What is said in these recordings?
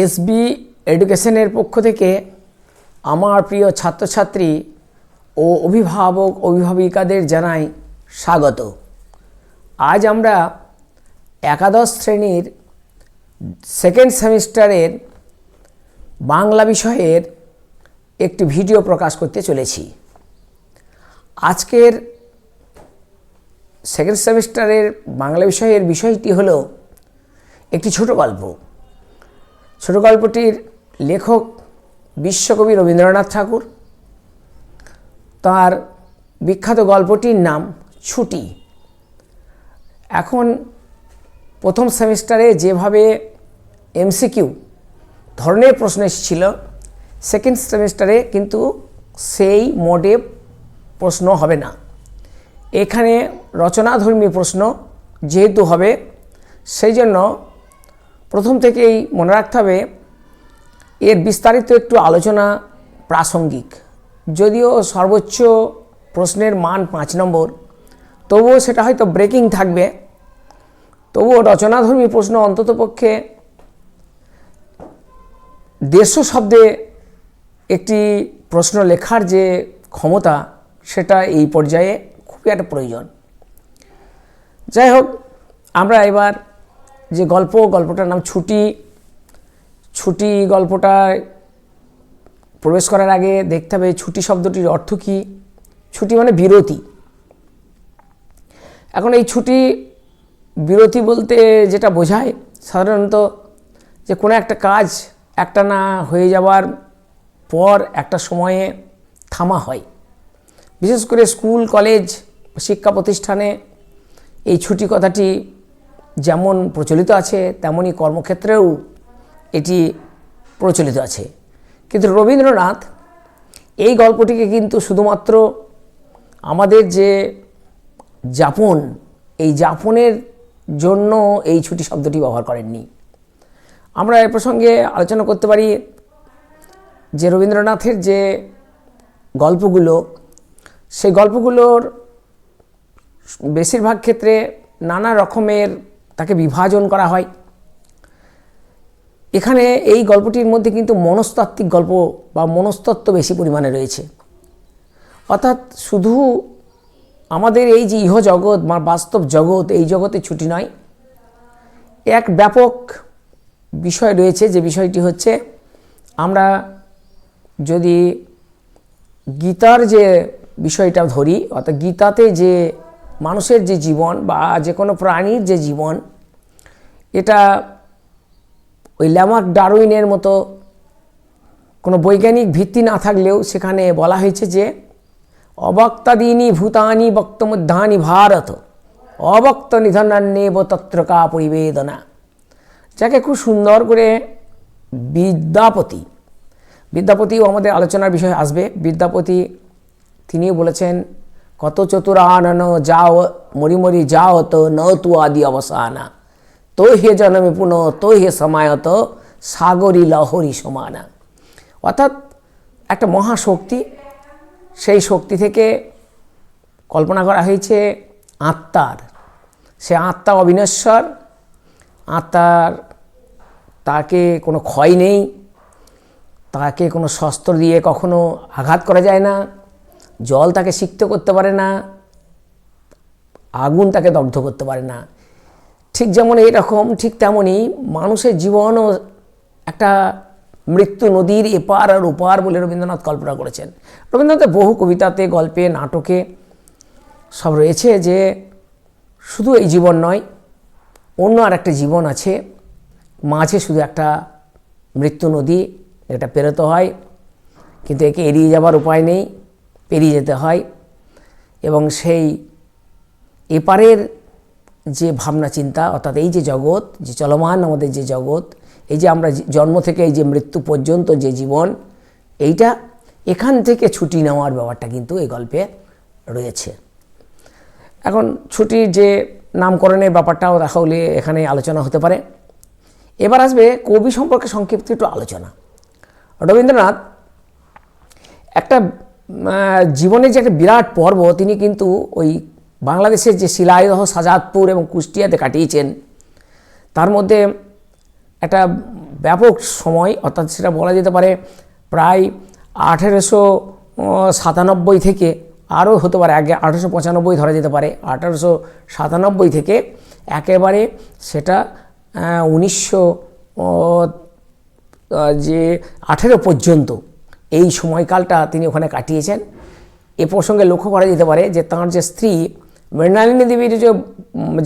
SB এডুকেশনের পক্ষ থেকে আমার প্রিয় ছাত্রছাত্রী ও অভিভাবক, অভিভাবিকাদের জানাই স্বাগত। আজ আমরা একাদশ শ্রেণির সেকেন্ড সেমিস্টারের বাংলা বিষয়ের একটি ভিডিও প্রকাশ করতে চলেছি। আজকের সেকেন্ড সেমিস্টারের বাংলা বিষয়ের বিষয়টি হলো একটি ছোট গল্প। ছোট গল্পটির লেখক বিশ্বকবি রবীন্দ্রনাথ ঠাকুর। তার বিখ্যাত গল্পটির নাম ছুটি। এখন প্রথম সেমিস্টারে যেভাবে এমসিকিউ ধরনের প্রশ্ন এসেছিল, সেকেন্ড সেমিস্টারে কিন্তু সেই মোডে প্রশ্ন হবে না। এখানে রচনাধর্মী প্রশ্ন যেহেতু হবে, সেই জন্য প্রথম থেকেই মনে রাখতে হবে, এর বিস্তারিত একটু আলোচনা প্রাসঙ্গিক। যদিও সর্বোচ্চ প্রশ্নের মান পাঁচ নম্বর, তবুও সেটা হয়তো ব্রেকিং থাকবে। তবুও রচনাধর্মী প্রশ্ন অন্ততপক্ষে দেড়শো শব্দে একটি প্রশ্ন লেখার যে ক্ষমতা, সেটা এই পর্যায়ে খুবই একটা প্রয়োজন। যাই হোক, আমরা এবার যে গল্প, গল্পটার নাম ছুটি। ছুটি গল্পটায় প্রবেশ করার আগে দেখতে হবে ছুটি শব্দটির অর্থ কী। ছুটি মানে বিরতি। এখন এই ছুটি বিরতি বলতে যেটা বোঝায়, সাধারণত যে কোনো একটা কাজ একটা না হয়ে যাওয়ার পর একটা সময়ে থামা হয়। বিশেষ করে স্কুল, কলেজ, শিক্ষা প্রতিষ্ঠানে এই ছুটি কথাটি যেমন প্রচলিত আছে তেমনই কর্মক্ষেত্রেও এটি প্রচলিত আছে। কিন্তু রবীন্দ্রনাথ এই গল্পটিকে কিন্তু শুধুমাত্র আমাদের যে যাপন, এই যাপনের জন্য এই ছুটি শব্দটি ব্যবহার করেননি। আমরা এ প্রসঙ্গে আলোচনা করতে পারি যে রবীন্দ্রনাথের যে গল্পগুলো, সেই গল্পগুলোর বেশিরভাগ ক্ষেত্রে নানা রকমের তাকে বিভাজন করা হয়। এখানে এই গল্পটির মধ্যে কিন্তু মনস্তাত্ত্বিক গল্প বা মনস্তত্ত্ব বেশি পরিমাণে রয়েছে। অর্থাৎ শুধু আমাদের এই যে ইহ জগৎ বা বাস্তব জগৎ, এই জগতে ছুটি নয়, এক ব্যাপক বিষয় রয়েছে যে বিষয়টি হচ্ছে আমরা যদি গীতার যে বিষয়টা ধরি, অর্থাৎ গীতাতে যে মানুষের যে জীবন বা যে কোনো প্রাণীর যে জীবন, এটা ওই ল্যামার্ক ডারউইনের মতো কোনো বৈজ্ঞানিক ভিত্তি না থাকলেও সেখানে বলা হয়েছে যে, অবক্তাদিনী ভূতানি বক্তমধ্যানি ভারত, অবক্ত নিধনান্যেব তত্রকা পরিবেদনা। যাকে খুব সুন্দর করে বিদ্যাপতি, বিদ্যাপতিও আমাদের আলোচনার বিষয় আসবে। বিদ্যাপতি তিনিও বলেছেন কত চতুরানন যাও, মরি মরি যাও তো ন তু আদি অবসানা। তো হে জন্মে পুনঃ তো হে সমায়ত, সাগরী লহরী সমানা। অর্থাৎ একটা মহাশক্তি, সেই শক্তি থেকে কল্পনা করা হয়েছে আত্মার। সে আত্মা অবিনশ্বর, আত্মার তাকে কোনো ক্ষয় নেই, তাকে কোনো শস্ত্র দিয়ে কখনো আঘাত করা যায় না। জল তাকে সিক্ত করতে পারে না, আগুন তাকে দগ্ধ করতে পারে না। ঠিক যেমন এইরকম, ঠিক তেমনই মানুষের জীবনও একটা মৃত্যু নদীর এপার আর ওপার বলে রবীন্দ্রনাথ কল্পনা করেছেন। রবীন্দ্রনাথের বহু কবিতাতে, গল্পে, নাটকে সব রয়েছে যে শুধু এই জীবন নয়, অন্য আর একটা জীবন আছে। মাঝে শুধু একটা মৃত্যু নদী এটা পেরোতে হয়, কিন্তু একে এড়িয়ে যাবার উপায় নেই। পেরিয়ে যেতে হয় এবং সেই এপারের যে ভাবনা চিন্তা, অর্থাৎ এই যে জগৎ, যে চলমান আমাদের যে জগৎ, এই যে আমরা জন্ম থেকে এই যে মৃত্যু পর্যন্ত যে জীবন, এইটা এখান থেকে ছুটি নেওয়ার ব্যাপারটা কিন্তু এই গল্পে রয়েছে। এখন ছুটির যে নামকরণের ব্যাপারটাও তাহলে এখানে আলোচনা হতে পারে। এবার আসবে কবি সম্পর্কে সংক্ষিপ্ত একটু আলোচনা। রবীন্দ্রনাথ একটা জীবনের যে একটা বিরাট পর্ব, তিনি কিন্তু ওই বাংলাদেশের যে শিলাইদহ সাজাদপুর এবং কুষ্টিয়াতে কাটিয়েছেন, তার মধ্যে একটা ব্যাপক সময়, অর্থাৎ সেটা বলা যেতে পারে প্রায় আঠেরোশো সাতানব্বই থেকে আরও হতে পারে, আগে আঠেরোশো পঁচানব্বই ধরা যেতে পারে, আঠেরোশো সাতানব্বই থেকে একেবারে সেটা উনিশশো যে আঠেরো পর্যন্ত। এই সময়কালটা তিনি ওখানে কাটিয়েছেন। এ প্রসঙ্গে লক্ষ্য করা যেতে পারে যে তাঁর যে স্ত্রী মৃণালিনী দেবীর যে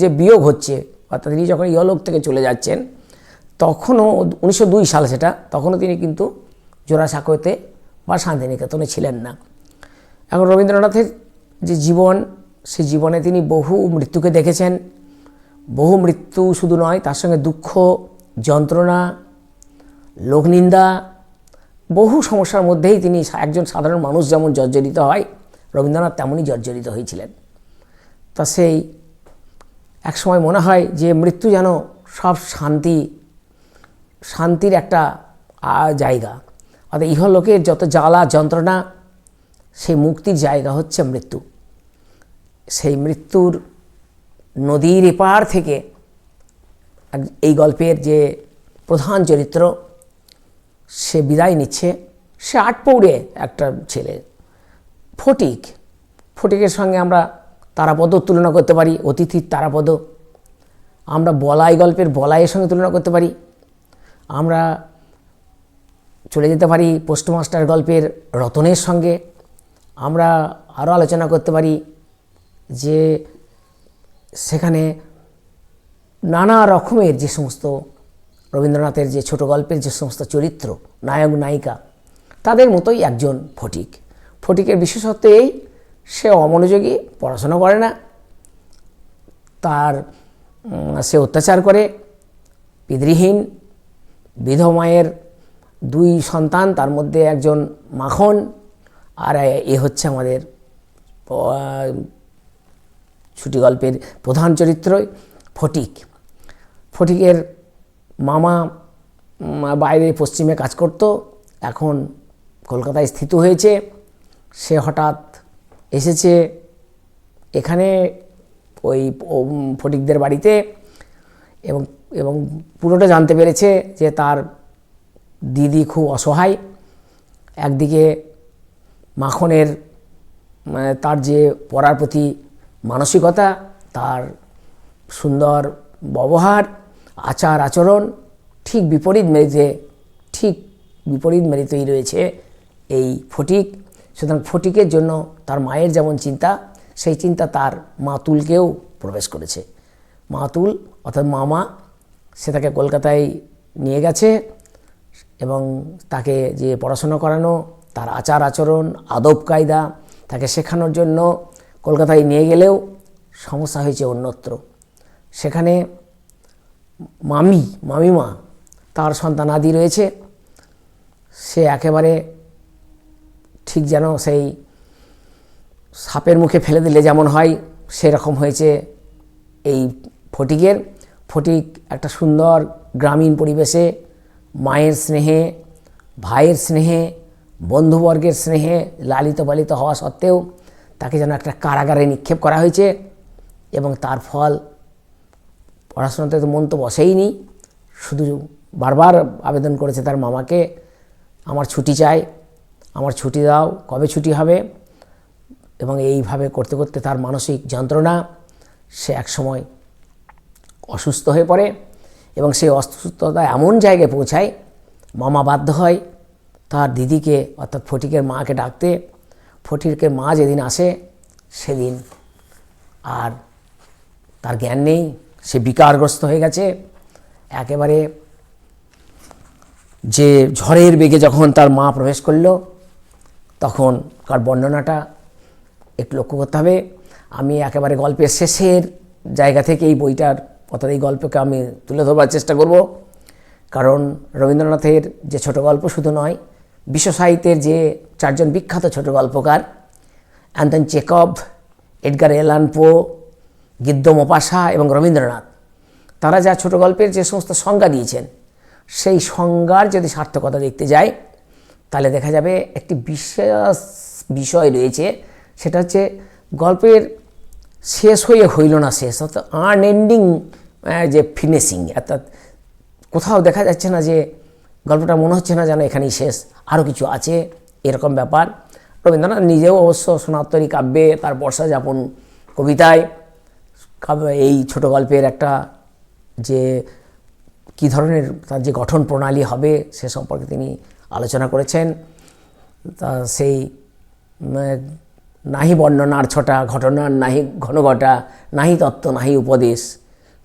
যে বিয়োগ হচ্ছে, অর্থাৎ তিনি যখন ইহলোক থেকে চলে যাচ্ছেন, তখনও উনিশশো দুই সাল সেটা, তখনও তিনি কিন্তু জোড়াসাঁকোতে বা শান্তিনিকেতনে ছিলেন না। এখন রবীন্দ্রনাথের যে জীবন সেই জীবনে তিনি বহু মৃত্যুকে দেখেছেন। বহু মৃত্যু শুধু নয়, তার সঙ্গে দুঃখ, যন্ত্রণা, লোকনিন্দা বহু সমস্যার মধ্যেই তিনি একজন সাধারণ মানুষ যেমন জর্জরিত হয়, রবীন্দ্রনাথ তেমনই জর্জরিত হয়েছিলেন। তা সেই একসময় মনে হয় যে মৃত্যু যেন সব শান্তি, শান্তির একটা জায়গা। অর্থাৎ ইহলোকের যত জ্বালা যন্ত্রণা, সেই মুক্তির জায়গা হচ্ছে মৃত্যু। সেই মৃত্যুর নদীর এপার থেকে এক- এই গল্পের যে প্রধান চরিত্র সে বিদায় নিচ্ছে। সে আট পৌড়ে একটা ছেলে, ফটিক। ফটিকের সঙ্গে আমরা তারাপদ তুলনা করতে পারি, অতিথির তারাপদ। আমরা বলাই গল্পের বলাইয়ের সঙ্গে তুলনা করতে পারি। আমরা চলে যেতে পারি পোস্টমাস্টার গল্পের রতনের সঙ্গে। আমরা আরও আলোচনা করতে পারি যে সেখানে নানা রকমের যে সমস্ত রবীন্দ্রনাথের যে ছোট গল্পের যে সমস্ত চরিত্র, নায়ক, নায়িকা, তাদের মতোই একজন ফটিক। ফটিকের বিশেষত্ব এই, সে অমনোযোগী, পড়াশোনা করে না। তার সে অত্যাচার করে। পিতৃহীন বিধ মায়ের দুই সন্তান, তার মধ্যে একজন মাখন, আর এ হচ্ছে আমাদের ছুটি গল্পের প্রধান চরিত্র ফটিক। ফটিকের মামা বাইরে পশ্চিমে কাজ করত, এখন কলকাতায় স্থিত হয়েছে। সে হঠাৎ এসেছে এখানে ওই ফটিকদের বাড়িতে এবং এবং পুরোটা জানতে পেরেছে যে তার দিদি খুব অসহায়। একদিকে মাখনের মানে তার যে পড়ার প্রতি মানসিকতা, তার সুন্দর ব্যবহার আচার আচরণ ঠিক বিপরীত মেরিতে, ঠিক বিপরীত মেরিতেই রয়েছে এই ফটিক। সুতরাং ফটিকের জন্য তার মায়ের যেমন চিন্তা, সেই চিন্তা তার মাতুলকেও প্রবেশ করেছে। মাতুল অর্থাৎ মামা, সে তাকে কলকাতায় নিয়ে গেছে এবং তাকে যে পড়াশোনা করানো, তার আচার আচরণ, আদব কায়দা, তাকে শেখানোর জন্য কলকাতায় নিয়ে গেলেও সমস্যা হয়েছে অন্যত্র। সেখানে মামি, মামিমা, তার সন্তানাদি রয়েছে। সে একেবারে ঠিক যেন সেই সাপের মুখে ফেলে দিলে যেমন হয়, সেরকম হয়েছে এই ফটিকের। ফটিক একটা সুন্দর গ্রামীণ পরিবেশে, মায়ের স্নেহে, ভাইয়ের স্নেহে, বন্ধুবর্গের স্নেহে লালিত পালিত হওয়া সত্ত্বেও তাকে যেন একটা কারাগারে নিক্ষেপ করা হয়েছে এবং তার ফল পড়াশোনাতে তো মন তো বসেইনি। শুধু বারবার আবেদন করেছে তার মামাকে, আমার ছুটি চাই, আমার ছুটি দাও, কবে ছুটি হবে? এবং এইভাবে করতে করতে তার মানসিক যন্ত্রণা, সে একসময় অসুস্থ হয়ে পড়ে এবং সেই অসুস্থতা এমন জায়গায় পৌঁছায়, মামা বাধ্য হয় তার দিদিকে, অর্থাৎ ফটিকের মাকে ডাকতে। ফটিকের মা যেদিন আসে, সেদিন। আর তার জ্ঞান নেই সে বিকারগ্রস্ত হয়ে গেছে। একেবারে যে ঝড়ের বেগে যখন তার মা প্রবেশ করল, তখন তার বর্ণনাটা একটু লক্ষ্য করতে হবে। আমি একেবারে গল্পের শেষের জায়গা থেকে এই বইটার, অর্থাৎ এই গল্পকে আমি তুলে ধরবার চেষ্টা করব। কারণ রবীন্দ্রনাথের যে ছোট গল্প শুধু নয়, বিশ্ব সাহিত্যের যে চারজন বিখ্যাত ছোট গল্পকার অ্যান্টন চেকব, এডগার এলান পো গিদ্দ মোপাসা এবং রবীন্দ্রনাথ। তারা যা ছোট গল্পের যে সমস্ত সংজ্ঞা দিয়েছেন, সেই সংজ্ঞার যদি সার্থকতা দেখতে যাই, তাহলে দেখা যাবে একটি বিশেষ বিষয় রয়েছে, সেটা হচ্ছে গল্পের শেষ হয়ে হইল না শেষ, অর্থাৎ আনএন্ডিং যে ফিনিশিং অর্থাৎ কোথাও দেখা যাচ্ছে না যে গল্পটা মনে হচ্ছে না যেন এখানেই শেষ আরও কিছু আছে, এরকম ব্যাপার। রবীন্দ্রনাথ নিজেও অবশ্য সোনাত্তরী কাব্যে তার বর্ষা যাপন কবিতায় এই ছোট গল্পের একটা যে কী ধরনের তার যে গঠন প্রণালী হবে সে সম্পর্কে তিনি আলোচনা করেছেন। তা সেই নাহি বর্ণনার ছটা ঘটনার নাহি ঘনঘটা নাহি তত্ত্ব, নাহি উপদেশ,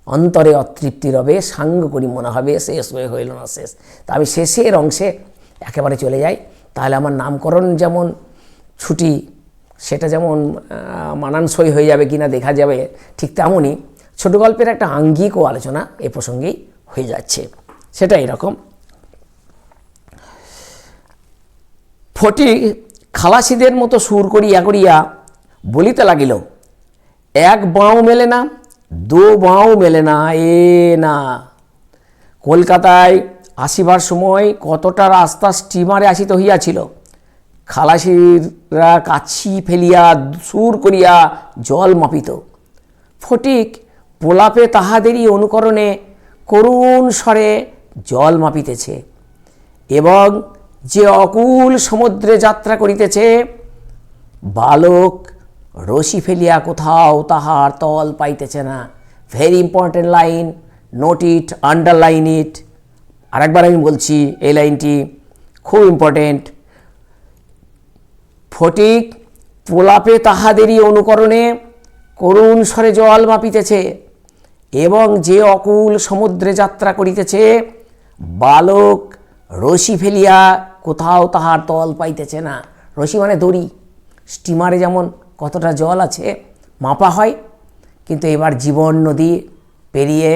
অন্তরে অতৃপ্তি রবে, সাঙ্গ করি মনে হবে, শেষ হয়ে হইল না শেষ। তা আমি শেষের অংশে একেবারে চলে যাই। তাহলে আমার নামকরণ যেমন ছুটি সেটা যেমন মানানসই হয়ে যাবে কি না দেখা যাবে ঠিক তেমনই ছোট গল্পের একটা আঙ্গিক ও আলোচনা এ প্রসঙ্গেই হয়ে যাচ্ছে। সেটা এরকম। ফটি খালাসিদের মতো সুর করিয়া করিয়া বলিতে লাগিল, এক বাঁও মেলে না, দু বাঁও মেলে না, এ না। কলকাতায় আসিবার সময় কতটা রাস্তা স্টিমারে আসিতে হইয়াছিল খালাসিরা কাছি ফেলিয়া সুর করিয়া জল মাপিত। ফটিক পোলাপে তাহাদেরই অনুকরণে করুণ স্বরে জল মাপিতেছে এবং যে অকুল সমুদ্রে যাত্রা করিতেছে, বালক রশি ফেলিয়া কোথাও তাহার তল পাইতেছে না। Very important line note it underline it আরেকবার আমি বলছি, এই লাইনটি খুব ইম্পর্টেন্ট ফটিক প্রলাপে তাহাদেরই অনুকরণে করুণ স্বরে জল মাপিতেছে এবং যে অকুল সমুদ্রে যাত্রা করিতেছে, বালক রশি ফেলিয়া কোথাও তাহার তল পাইতেছে না। রশি মানে দড়ি। স্টিমারে যেমন কতটা জল আছে, মাপা হয়, কিন্তু এবার জীবন নদী পেরিয়ে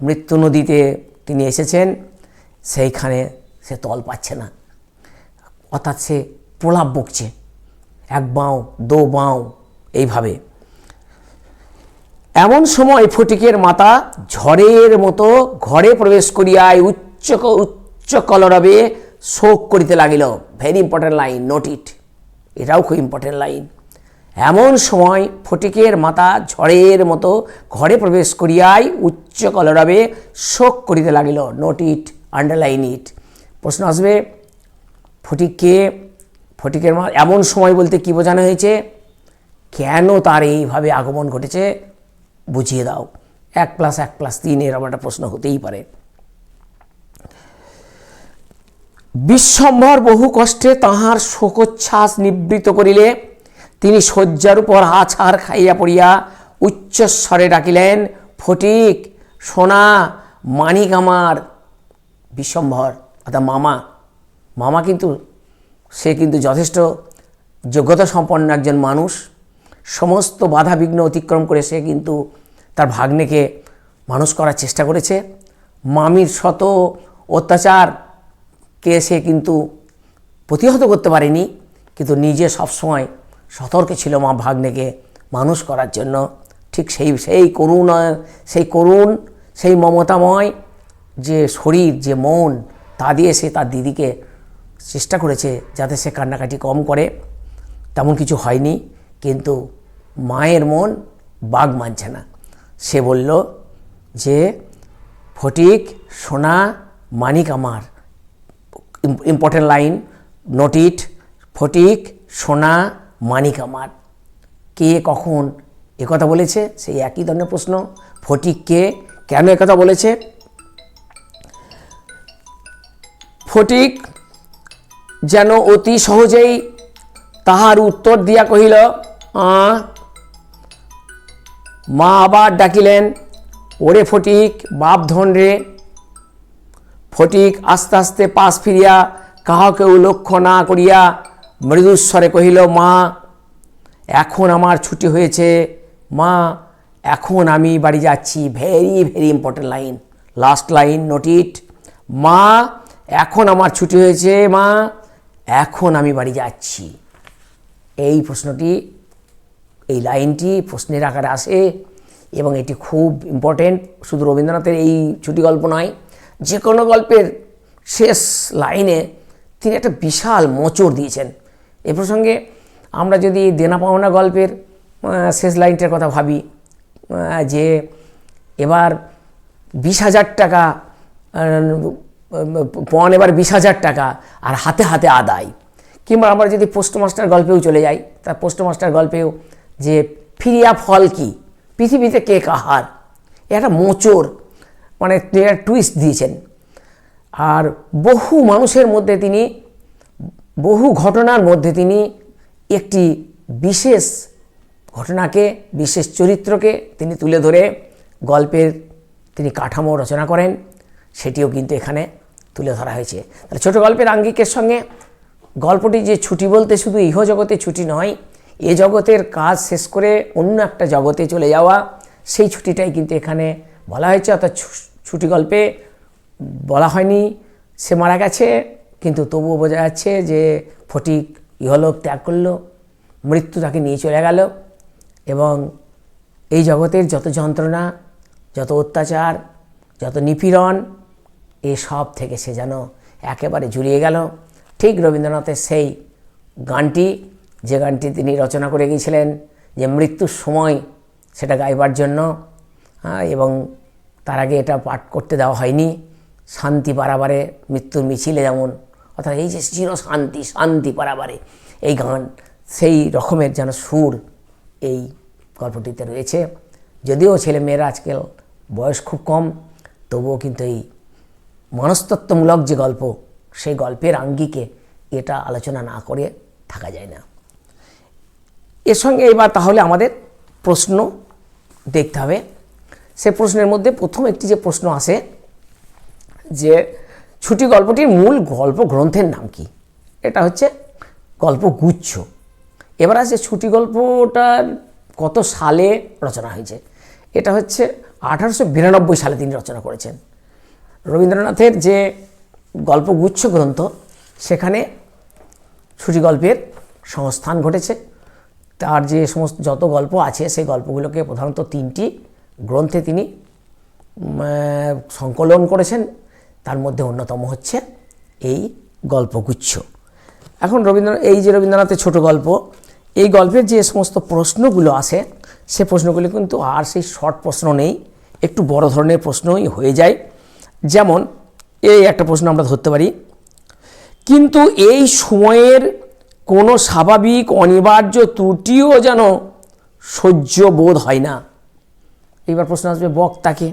মৃত্যু নদীতে তিনি এসেছেন, সেইখানে সে তল পাচ্ছে না। অর্থাৎ সে প্রলাপ বকছে। এক বাঁও, দো বাঁও, এইভাবে। এমন সময় ফটিকের মাতা ঝড়ের মতো ঘরে প্রবেশ করিয়ায় উচ্চ উচ্চ কলরবে শোক করিতে লাগিল। Very important line note it এটাও খুব ইম্পর্টেন্ট লাইন এমন সময় ফটিকের মাতা ঝড়ের মতো ঘরে প্রবেশ করিয়াই উচ্চ কলরবে শোক করিতে লাগিল। নোট ইট আন্ডারলাইন ইট প্রশ্ন আসবে, ফটিককে ফটিকের মা এমন সময় বলতে কি বোঝানো হয়েছে? কেন তার এইভাবে আগমন ঘটেছে? বুঝিয়ে দাও। এক প্লাস এক প্লাস তিন এরকম একটা প্রশ্ন হতেই পারে। বিশ্বম্ভর বহু কষ্টে তাহার শোকোচ্ছ্বাস নিবৃত করিলে, তিনি শয্যার উপর আছাড় খাইয়া পড়িয়া উচ্চস্বরে ডাকিলেন, ফটিক, সোনা, মানিক আমার, বিশ্বম্ভর, অর্থাৎ মামা। মামা কিন্তু সে কিন্তু যথেষ্ট যোগ্যতা সম্পন্ন একজন মানুষ। সমস্ত বাধা বিঘ্ন অতিক্রম করে সে কিন্তু তার ভাগ্নেকে মানুষ করার চেষ্টা করেছে। মামির শত অত্যাচারকে সে কিন্তু প্রতিহত করতে পারেনি, কিন্তু নিজে সবসময় সতর্ক ছিল মা ভাগ্নেকে মানুষ করার জন্য। ঠিক সেই সেই করুণ সেই করুণ, সেই মমতাময় যে শরীর, যে মন, তা দিয়ে সে তার দিদিকে চেষ্টা করেছে যাতে সে কান্নাকাটি কম করে। তেমন কিছু হয়নি, কিন্তু মায়ের মন বাঘ মানছে না। সে বলল যে, ফটিক, সোনা, মানিক আমার। Important line, note it, Phatik, সোনা, মানিক আমার। কে কখন একথা বলেছে? সেই একই ধরনের প্রশ্ন। ফটিক কে? কেন একথা বলেছে? ফটিক যেন অতি সহজেই তাহার উত্তর দিয়া কহিল মা আবার ডাকিলেন, ওরে ফটিক, বাপ ধন রে। ফটিক, আস্তে আস্তে পাশ ফিরিয়া কাহাকেও লক্ষ্য না করিয়া মৃদুস্বরে কহিল, মা, এখন আমার ছুটি হয়েছে। মা, এখন আমি বাড়ি যাচ্ছি। Very very important line last line note it মা, এখন আমার ছুটি হয়েছে, মা। এখন আমি বাড়ি যাচ্ছি। এই প্রশ্নটি, এই লাইনটি প্রশ্নের আকারে আসে এবং এটি খুব ইম্পর্টেন্ট শুধু রবীন্দ্রনাথের এই ছুটি গল্প নয়, যে কোনো গল্পের শেষ লাইনে তিনি একটা বিশাল মোচড় দিয়েছেন। এ প্রসঙ্গে আমরা যদি দেনা পাওনা গল্পের শেষ লাইনটার কথা ভাবি যে এবার বিশ হাজার টাকা পণ এবার বিশ হাজার টাকা আর হাতে হাতে আদায়। কিংবা আমরা যদি পোস্টমাস্টার গল্পেও চলে যাই তার পোস্টমাস্টার গল্পেও যে ফিরিয়া ফল কি? পৃথিবীতে কে কাহার? একটা মোচড় মানে টুইস্ট দিয়েছেন। আর বহু মানুষের মধ্যে তিনি, বহু ঘটনার মধ্যে তিনি একটি বিশেষ ঘটনাকে, বিশেষ চরিত্রকে তিনি তুলে ধরে গল্পের তিনি কাঠামো রচনা করেন। সেটিও কিন্তু এখানে তুলে ধরা হয়েছে। তাহলে ছোটো গল্পের আঙ্গিকের সঙ্গে গল্পটি যে ছুটি বলতে শুধু ইহ জগতে ছুটি নয়, এ জগতের কাজ শেষ করে অন্য একটা জগতে চলে যাওয়া, সেই ছুটিটাই কিন্তু এখানে বলা হয়েছে। অর্থাৎ ছুটি গল্পে বলা হয়নি, সে মারা গেছে, কিন্তু তবুও বোঝা যাচ্ছে যে ফটিক ইহলোক ত্যাগ করল, মৃত্যু তাকে নিয়ে চলে গেল এবং এই জগতের যত যন্ত্রণা, যত অত্যাচার, যত নিপীড়ন এসব থেকে সে যেন একেবারে জুড়িয়ে গেল। ঠিক রবীন্দ্রনাথের সেই গানটি যে গানটি তিনি রচনা করে গিয়েছিলেন যে মৃত্যুর সময় সেটা গাইবার জন্য হ্যাঁ, এবং তার আগে এটা পাঠ করতে দেওয়া হয়নি। শান্তি পারাবারে মৃত্যুর মিছিলে যেমন অর্থাৎ এই যে চির শান্তি শান্তি পারাবারে এই গান সেই রকমের যেন সুর এই গল্পটিতে রয়েছে। যদিও ছেলে মেয়েরা আজকাল বয়স খুব কম তবুও কিন্তু এই মনস্তত্ত্বমূলক যে গল্প, সেই গল্পের আঙ্গিকে এটা আলোচনা না করে থাকা যায় না। এর সঙ্গে এবার তাহলে আমাদের প্রশ্ন দেখতে হবে। সে প্রশ্নের মধ্যে প্রথম একটি যে প্রশ্ন আসে, যে ছুটি গল্পটির মূল গল্প গ্রন্থের নাম কি? এটা হচ্ছে গল্পগুচ্ছ। এবার আছে ছুটি গল্পটার কত সালে রচনা হয়েছে? এটা হচ্ছে আঠারোশো বিরানব্বই সালে তিনি রচনা করেছেন। রবীন্দ্রনাথের যে গল্পগুচ্ছ গ্রন্থ, সেখানে ছুটি গল্পের সংস্থান ঘটেছে। তার যে সমস্ত যত গল্প আছে, সেই গল্পগুলোকে প্রধানত তিনটি গ্রন্থে তিনি সংকলন করেছেন। তার মধ্যে অন্যতম হচ্ছে এই গল্পগুচ্ছ। এখন রবীন্দ্রনাথ এই যে রবীন্দ্রনাথের ছোট গল্প, এই গল্পের যে সমস্ত প্রশ্নগুলো আসে, সে প্রশ্নগুলি কিন্তু আর সেই শর্ট প্রশ্ন নেই, একটু বড় ধরনের প্রশ্নই হয়ে যায়। যেমন, এই একটা প্রশ্ন আমরা ধরতে পারি। কিন্তু এই সময়ের কোনো স্বাভাবিক অনিবার্য ত্রুটিও যেন সহ্য বোধ হয় না। এবার প্রশ্ন আসবে বক্তাকে,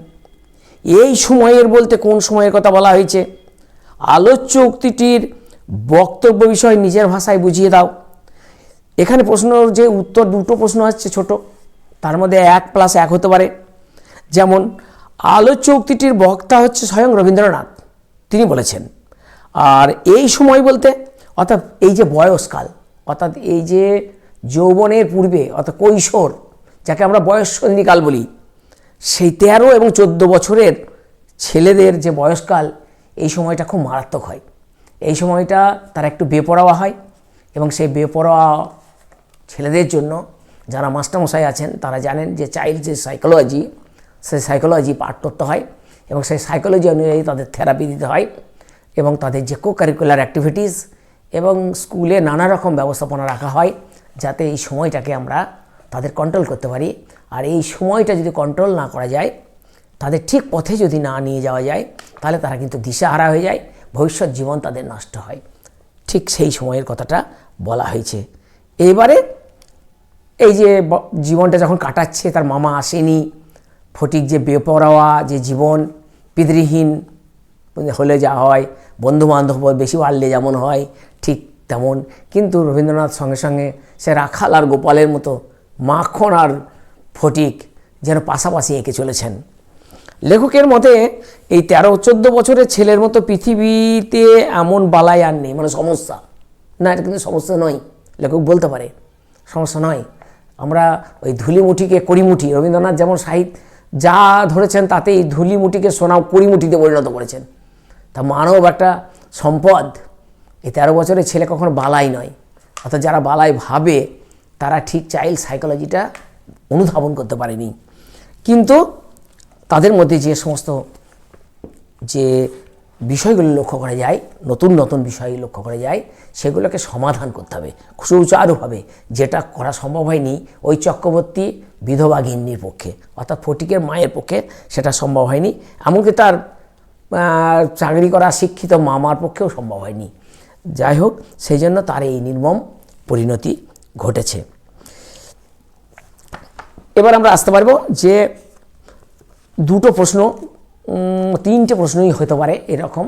এই সময়ের বলতে কোন সময়ের কথা বলা হয়েছে? আলোচ্য উক্তিটির বক্তব্য বিষয় নিজের ভাষায় বুঝিয়ে দাও। এখানে প্রশ্ন যে উত্তর, দুটো প্রশ্ন আসছে ছোট, তার মধ্যে এক প্লাস এক হতে পারে। যেমন আলোচ্য উক্তিটির বক্তা হচ্ছে স্বয়ং রবীন্দ্রনাথ, তিনি বলেছেন। আর এই সময় বলতে, অর্থাৎ এই যে বয়সকাল, অর্থাৎ এই যে যৌবনের পূর্বে, অর্থাৎ কৈশোর, যাকে আমরা বয়ঃসন্ধিকাল বলি, সেই তেরো এবং চোদ্দ বছরের ছেলেদের যে বয়সকাল, এই সময়টা খুব মারাত্মক হয়। এই সময়টা তারা একটু বেপরোয়া হয় এবং সেই বেপরোয়া ছেলেদের জন্য যারা মাস্টারমশাই আছেন, তারা জানেন যে চাইল্ড যে সাইকোলজি সেই সাইকোলজি পাঠ করতে হয় এবং সেই সাইকোলজি অনুযায়ী তাদের থেরাপি দিতে হয় এবং তাদের যে কো কারিকুলার অ্যাক্টিভিটিস এবং স্কুলে নানা রকম ব্যবস্থাপনা রাখা হয় যাতে এই সময়টাকে আমরা তাদের কন্ট্রোল করতে পারি। আর এই সময়টা যদি কন্ট্রোল না করা যায়, তাদের ঠিক পথে যদি না নিয়ে যাওয়া যায়, তাহলে তারা কিন্তু দিশাহারা হয়ে যায়, ভবিষ্যৎ জীবন তাদের নষ্ট হয়। ঠিক সেই সময়ের কথাটা বলা হয়েছে। এইবারে এই যে জীবনটা যখন কাটাচ্ছে, তার মামা আসেনি ফটিক যে বেপরোয়া, যে জীবন, পিতৃহীন হলে যা হয় বন্ধু বান্ধব বেশি বাড়লে যেমন হয়, ঠিক তেমন। কিন্তু রবীন্দ্রনাথ সঙ্গে সঙ্গে সে রাখাল আর গোপালের মতো মাখন আর ফটিক যেন পাশাপাশি এঁকে চলেছেন। লেখকের মতে এই তেরো চোদ্দ বছরের ছেলের মতো পৃথিবীতে এমন বালাই আর নেই মানে সমস্যা। না, এটা কিন্তু সমস্যা নয়, লেখক বলতে পারে। সমস্যা নয়। আমরা ওই ধুলিমুঠিকে করিমুঠি, রবীন্দ্রনাথ যেমন সাহিত্য যা ধরেছেন তাতে এই ধুলিমুঠিকে সোনা কড়িমুঠিতে পরিণত করেছেন। তা মানব একটা সম্পদ এই তেরো বছরের ছেলে কখনো বালাই নয়। অর্থাৎ যারা বালাই ভাবে, তারা ঠিক চাইল্ড সাইকোলজিটা অনুধাবন করতে পারেনি। কিন্তু তাদের মধ্যে যে সমস্ত, যে বিষয়গুলো লক্ষ্য করা যায়, নতুন নতুন বিষয় লক্ষ্য করা যায়, সেগুলোকে সমাধান করতে হবে। সুচারুভাবে যেটা করা সম্ভব হয়নি, ওই চক্রবর্তী বিধবা গিন্নির পক্ষে, অর্থাৎ ফটিকের মায়ের পক্ষে সেটা সম্ভব হয়নি। এমনকি তার চাকরি করা শিক্ষিত মামার পক্ষেও সম্ভব হয়নি। যাই হোক, সেই জন্য তার এই নির্মম পরিণতি ঘটেছে। এবার আমরা আসতে পারব যে দুটো প্রশ্ন তিনটে প্রশ্নই হতে পারে এরকম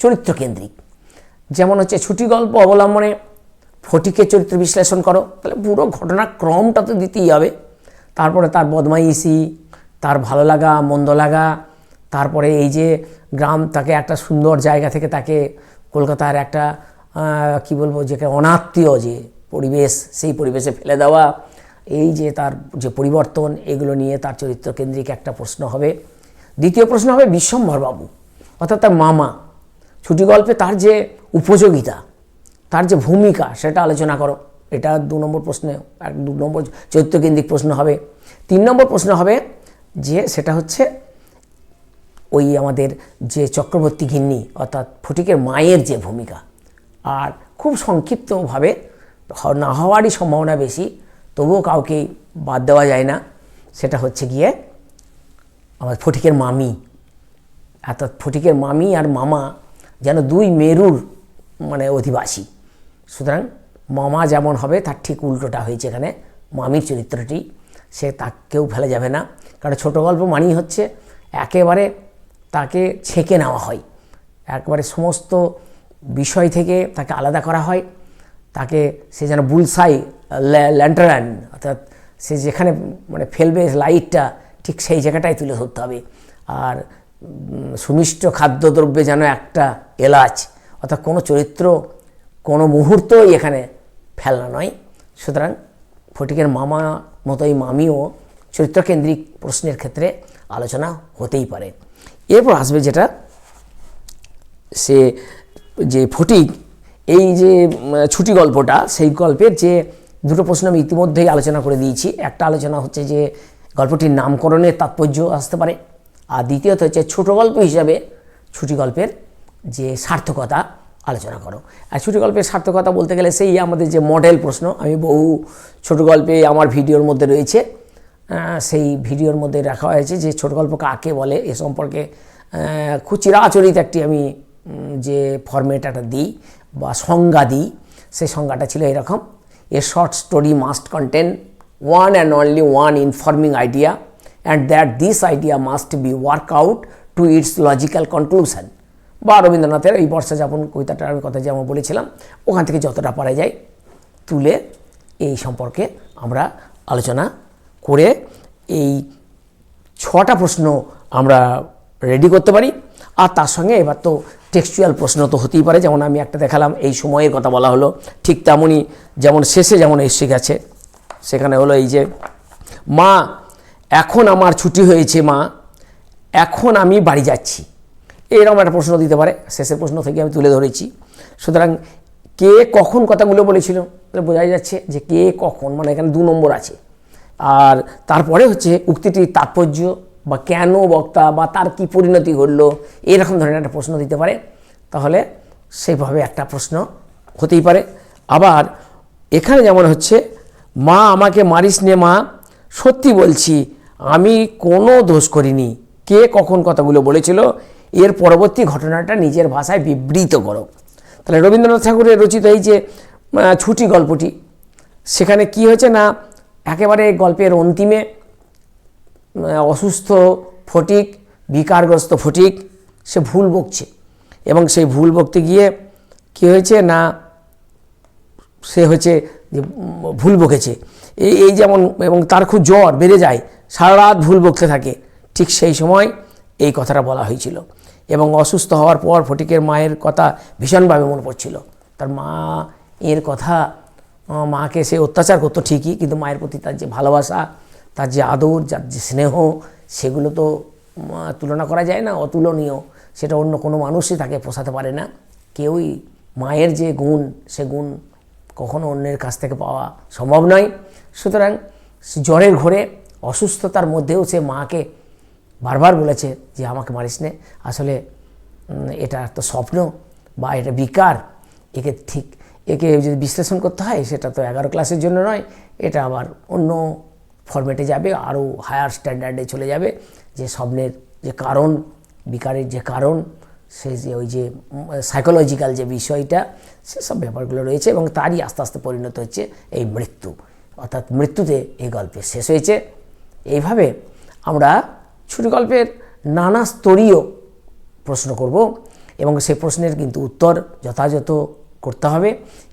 চরিত্রকেন্দ্রিক যেমন হচ্ছে, ছুটি গল্প অবলম্বনে ফটিকের চরিত্র বিশ্লেষণ করো, তাহলে পুরো ঘটনাক্রমটা তো দিতেই হবে। তারপরে তার বদমাইশি, তার ভালো লাগা, মন্দ লাগা, তারপরে এই যে গ্রাম তাকে একটা সুন্দর জায়গা থেকে তাকে কলকাতার একটা কি বলব, যে অনাত্মীয় যে পরিবেশ, সেই পরিবেশে ফেলে দেওয়া, এই যে তার যে পরিবর্তন, এগুলো নিয়ে তার চরিত্র কেন্দ্রিক একটা প্রশ্ন হবে। দ্বিতীয় প্রশ্ন হবে বিশ্বম্ভরবাবু, অর্থাৎ তার মামা। ছুটি গল্পে তার যে উপযোগিতা, তার যে ভূমিকা, সেটা আলোচনা করো। এটা দু নম্বর প্রশ্নে এক দু নম্বর চরিত্রকেন্দ্রিক প্রশ্ন হবে। তিন নম্বর প্রশ্ন হবে যে সেটা হচ্ছে ওই আমাদের যে চক্রবর্তী ঘিন্নি, অর্থাৎ ফটিকের মায়ের যে ভূমিকা, আর খুব সংক্ষিপ্তভাবে না হওয়ারই সম্ভাবনা বেশি, তবুও কাউকে বাদ দেওয়া যায় না। সেটা হচ্ছে গিয়ে আমার ফটিকের মামি, অর্থাৎ ফটিকের মামি আর মামা যেন দুই মেরুর মানে অধিবাসী। সুতরাং মামা যেমন হবে, তার ঠিক উল্টোটা হয়েছে এখানে। মামির চরিত্রটি, সে তাকেও ফেলে যাবে না। কারণ ছোট গল্প মানেই হচ্ছে একেবারে তাকে ছেঁকে নেওয়া হয়। একবারে সমস্ত বিষয় থেকে তাকে আলাদা করা হয়। তাকে সে যেন বুলসাই ল্যান্টারান, অর্থাৎ সে যেখানে মানে ফেলবে লাইটটা, ঠিক সেই জায়গাটাই তুলে ধরতে হবে। আর সুমিষ্ট খাদ্যদ্রব্যে যেন একটা এলাচ, অর্থাৎ কোনো চরিত্র, কোনো মুহূর্তই এখানে ফেলনা নয়। সুতরাং ফটিকের মামা মতোই মামিও চরিত্রকেন্দ্রিক প্রশ্নের ক্ষেত্রে আলোচনা হতেই পারে। এরপর আসবে যেটা, সে যে ফটিক, এই যে ছুটি গল্পটা, সেই গল্পের যে দুটো প্রশ্ন আমি ইতিমধ্যেই আলোচনা করে দিয়েছি। একটা আলোচনা হচ্ছে যে গল্পটির নামকরণের তাৎপর্য আসতে পারে। আর দ্বিতীয়ত হচ্ছে ছোট গল্প হিসাবে ছুটি গল্পের যে সার্থকতা আলোচনা করো। আর ছোটো গল্পের সার্থকতা বলতে গেলে সেই আমাদের যে মডেল প্রশ্ন আমি বহু ছোট গল্পে আমার ভিডিওর মধ্যে রয়েছে সেই ভিডিওর মধ্যে রাখা হয়েছে যে ছোট গল্প কাকে বলে এ সম্পর্কে আহ, খুব চিরাচরিত একটি আমি যে ফরম্যাট একটা দিই বা সংজ্ঞা দিই সেই সংজ্ঞাটা ছিল এরকম a short story must contain one and only one informing idea and that this idea must be worked out to its logical conclusion বা রবীন্দ্রনাথের এই বর্ষা যাপন কবিতাটার কথা যেমন বলেছিলাম, ওখান থেকে যতটা পারা যায় তুলে এই সম্পর্কে আমরা আলোচনা করে এই ছটা প্রশ্ন আমরা রেডি করতে পারি। আর তার সঙ্গে এবার তো টেক্সচুয়াল প্রশ্ন তো হতেই পারে, যেমন আমি একটা দেখালাম, এই সময়ের কথা বলা হলো, ঠিক তেমনই যেমন শেষে যেমন এসে গেছে, সেখানে হলো এই যে, মা, এখন আমার ছুটি হয়েছে মা, এখন আমি বাড়ি যাচ্ছি। এরকম একটা প্রশ্ন দিতে পারে। শেষের প্রশ্ন থেকে আমি তুলে ধরেছি। সুতরাং কে কখন কথাগুলো বলেছিল? তাহলে বোঝাই যাচ্ছে যে কে কখন মানে এখানে দু নম্বর আছে। আর তারপরে হচ্ছে উক্তিটির তাৎপর্য বা কেন বক্তা বা তার কি পরিণতি ঘটলো, এরকম ধরনের একটা প্রশ্ন দিতে পারে। তাহলে সেইভাবে একটা প্রশ্ন হতেই পারে। আবার এখানে যেমন হচ্ছে, মা আমাকে মারিস নে মা, সত্যি বলছি, আমি কোনো দোষ করিনি। কে কখন কথাগুলো বলেছিল এর পরবর্তী ঘটনাটা নিজের ভাষায় বিবৃত করো। তাহলে রবীন্দ্রনাথ ঠাকুরের রচিত এই যে ছুটি গল্পটি, সেখানে কি হয়েছে না, একেবারে গল্পের অন্তিমে অসুস্থ ফটিক, বিকারগ্রস্ত ফটিক, সে ভুল বকছে। এবং সেই ভুল বকতে গিয়ে কি হয়েছে না, সে হয়েছে যে ভুল বকেছে। এই এই যেমন, এবং তার খুব জ্বর বেড়ে যায়, সারা রাত ভুল বকতে থাকে। ঠিক সেই সময় এই কথাটা বলা হয়েছিল। এবং অসুস্থ হওয়ার পর ফটিকের মায়ের কথা ভীষণভাবে মনে পড়ছিল। তার মা এর কথা মাকে সে অত্যাচার করতো ঠিকই, কিন্তু মায়ের প্রতি তার যে ভালোবাসা, তার যে আদর, যার যে স্নেহ, সেগুলো তো তুলনা করা যায় না, অতুলনীয়। সেটা অন্য কোনো মানুষই তাকে পোষাতে পারে না। কেউই মায়ের যে গুণ, সে গুণ কখনো অন্যের কাছ থেকে পাওয়া সম্ভব নয়। সুতরাং জ্বরের ঘোরে অসুস্থতার মধ্যেও সে মাকে বারবার বলেছে যে আমাকে মারিস নে। আসলে এটা তো স্বপ্ন বা এটা বিকার। একে ঠিক, একে যদি বিশ্লেষণ করতে হয়, সেটা তো এগারো ক্লাসের জন্য নয়, এটা আবার অন্য ফরম্যাটে যাবে, আরও হায়ার স্ট্যান্ডার্ডে চলে যাবে। যে স্বপ্নের যে কারণ, বিকারের যে কারণ সেই যে ওই যে সাইকোলজিক্যাল যে বিষয়টা, সেসব ব্যাপারগুলো রয়েছে এবং তারই আস্তে আস্তে পরিণত হচ্ছে এই মৃত্যু। অর্থাৎ মৃত্যুতে এই গল্পের শেষ হয়েছে। এইভাবে আমরা ছুটি গল্পের নানা স্তরীয় প্রশ্ন করব এবং সেই প্রশ্নের কিন্তু উত্তর যথাযথ করতে হবে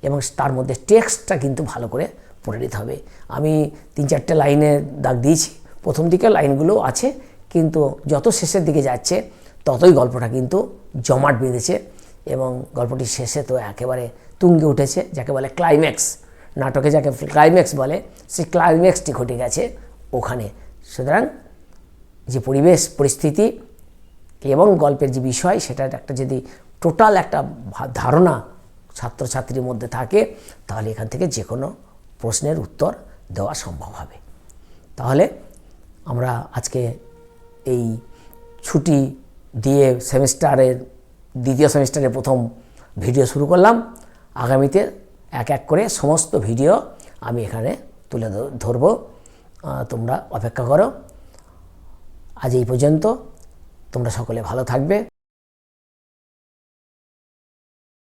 এবং তার মধ্যে টেক্সটটা কিন্তু ভালো করে পড়ে নিতে হবে। আমি তিন চারটে লাইনে দাগ দিয়েছি। প্রথম দিকে লাইনগুলো আছে, কিন্তু যত শেষের দিকে যাচ্ছে, ততই গল্পটা কিন্তু জমাট বেঁধেছে এবং গল্পটি শেষে তো একেবারে তুঙ্গে উঠেছে, যাকে বলে ক্লাইম্যাক্স নাটকে যাকে ক্লাইম্যাক্স বলে, সেই ক্লাইম্যাক্সটি ঘটে গেছে ওখানে। সুতরাং যে পরিবেশ, পরিস্থিতি এবং গল্পের যে বিষয়, সেটার একটা যদি টোটাল একটা ধারণা ছাত্রছাত্রীর মধ্যে থাকে, তাহলে এখান থেকে যে কোনো প্রশ্নের উত্তর দেওয়া সম্ভব হবে। তাহলে আমরা আজকে এই ছুটি দিয়ে সেমিস্টারের, দ্বিতীয় সেমিস্টারের প্রথম ভিডিও শুরু করলাম। আগামীতে এক এক করে সমস্ত ভিডিও আমি এখানে তুলে ধরবো। তোমরা অপেক্ষা করো। আজ এই পর্যন্ত। তোমরা সকলে ভালো থাকবে।